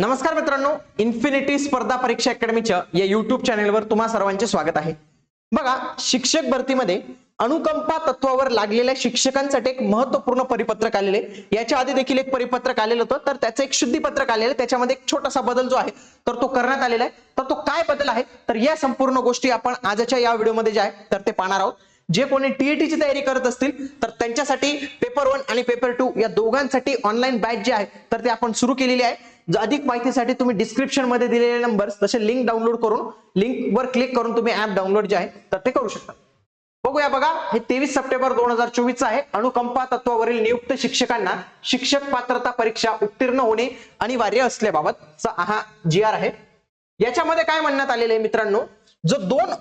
नमस्कार मित्रांनो इन्फिनिटी स्पर्धा परीक्षा अकॅडमीच्या या युट्यूब चॅनेलवर तुम्हा सर्वांचे स्वागत आहे. बघा शिक्षक भरतीमध्ये अनुकंपा तत्वावर लागलेल्या शिक्षकांसाठी एक महत्त्वपूर्ण परिपत्रक आलेले याच्या आधी देखील एक परिपत्रक आलेलं होतं तर त्याचं एक शुद्धीपत्रक आलेलं त्याच्यामध्ये एक छोटासा बदल जो आहे तर तो करण्यात आलेला आहे. तर तो काय बदल आहे? तर या संपूर्ण गोष्टी आपण आजच्या या व्हिडिओमध्ये जे आहे तर ते पाहणार आहोत. जे कोणी टीईटीची तयारी करत असतील तर त्यांच्यासाठी पेपर वन आणि पेपर टू या दोघांसाठी ऑनलाईन बॅच जे आहे तर ते आपण सुरू केलेली आहे. अधिक माहितीसाठी तुम्ही डिस्क्रिप्शनमध्ये दिलेले नंबर तसे लिंक डाउनलोड करून लिंक वर क्लिक करून तुम्ही ऍप डाउनलोड जे आहे तर ते करू शकता. बघूया बघा हे तेवीस सप्टेंबर दोन हजार चोवीस आहे. अनुकंपा तत्वावरील नियुक्त शिक्षकांना शिक्षक पात्रता परीक्षा उत्तीर्ण होणे अनिवार्य असल्याबाबत हा जी आर आहे. याच्यामध्ये काय म्हणण्यात आलेलं आहे मित्रांनो? जो दोन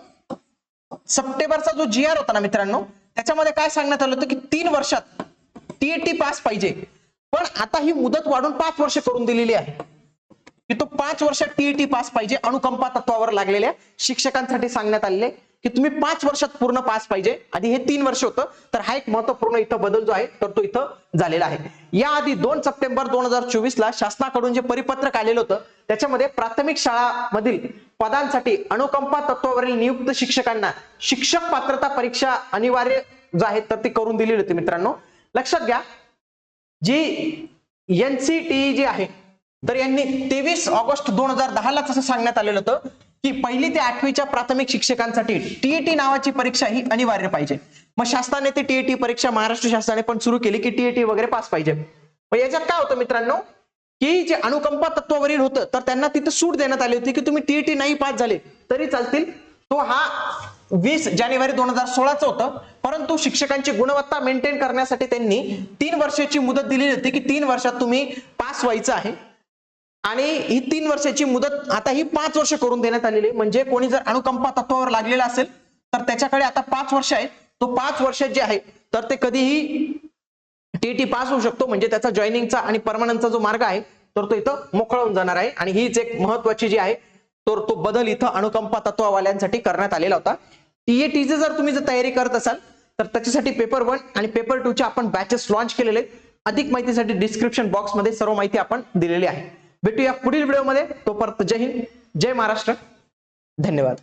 सप्टेंबरचा जो जी आर होता ना मित्रांनो त्याच्यामध्ये काय सांगण्यात आलं होतं की तीन वर्षात टीएटी पास पाहिजे. पण आता ही मुदत वाढून पाच वर्ष करून दिलेली आहे. की तो पाच वर्ष टीईटी पास पाहिजे अनुकंपा तत्वावर लागलेल्या शिक्षकांसाठी सांगण्यात आलेले की तुम्ही पाच वर्षात पूर्ण पास पाहिजे. आधी हे तीन वर्ष होतं तर हा एक महत्त्वपूर्ण इथं बदल जो आहे तर तो इथं झालेला आहे. याआधी दोन सप्टेंबर दोन हजार चोवीस ला शासनाकडून जे परिपत्रक आलेलं होतं त्याच्यामध्ये प्राथमिक शाळामधील पदांसाठी अनुकंपा तत्वावरील नियुक्त शिक्षकांना शिक्षक पात्रता परीक्षा अनिवार्य जो आहे तर ती करून दिलेली होती मित्रांनो. लक्षात घ्या जी एनसीटी जी आहे तर यांनी तेवीस ऑगस्ट दोन हजार दहालाच असं सांगण्यात आलेलं होतं की पहिली ते आठवीच्या प्राथमिक शिक्षकांसाठी टीईटी नावाची परीक्षा ही अनिवार्य पाहिजे. मग शासनाने ती टीईटी परीक्षा महाराष्ट्र शासनाने पण सुरू केली की टीईटी वगैरे पास पाहिजे. मग याच्यात काय होतं मित्रांनो? की जे अनुकंपा तत्वावरील होतं तर त्यांना तिथे सूट देण्यात आली होती की तुम्ही टीईटी नाही पास झाले तरी चालतील. तो हा वीस जानेवारी दोन हजार सोळाचं होतं. परंतु शिक्षकांची गुणवत्ता मेंटेन करण्यासाठी त्यांनी तीन वर्षाची मुदत दिलेली होती की तीन वर्षात तुम्ही पास व्हायचं आहे. आणि ही तीन वर्षाची मुदत आता ही पाच वर्ष करून देण्यात आलेली आहे. म्हणजे कोणी जर अनुकंपा तत्वावर लागलेला असेल तर त्याच्याकडे आता पाच वर्ष आहे तो पाच वर्ष जे आहे तर ते कधीही टीटी पास होऊ शकतो. म्हणजे त्याचा जॉईनिंगचा आणि परमनंटचा जो मार्ग आहे तर तो इथं मोकळा होऊन जाणार आहे. आणि हीच एक महत्वाची जी आहे तर तो बदल इथं अनुकंपा तत्वावाल्यांसाठी करण्यात आलेला होता. टीएटीचे जर तुम्ही जर तयारी करत असाल तर त्याच्यासाठी पेपर वन आणि पेपर टू चे आपण बॅचेस लॉन्च केलेले. अधिक माहितीसाठी डिस्क्रिप्शन बॉक्समध्ये सर्व माहिती आपण दिलेली आहे. भेटूया पुढील व्हिडिओमध्ये तोपर्यंत जय हिंद जय महाराष्ट्र. धन्यवाद.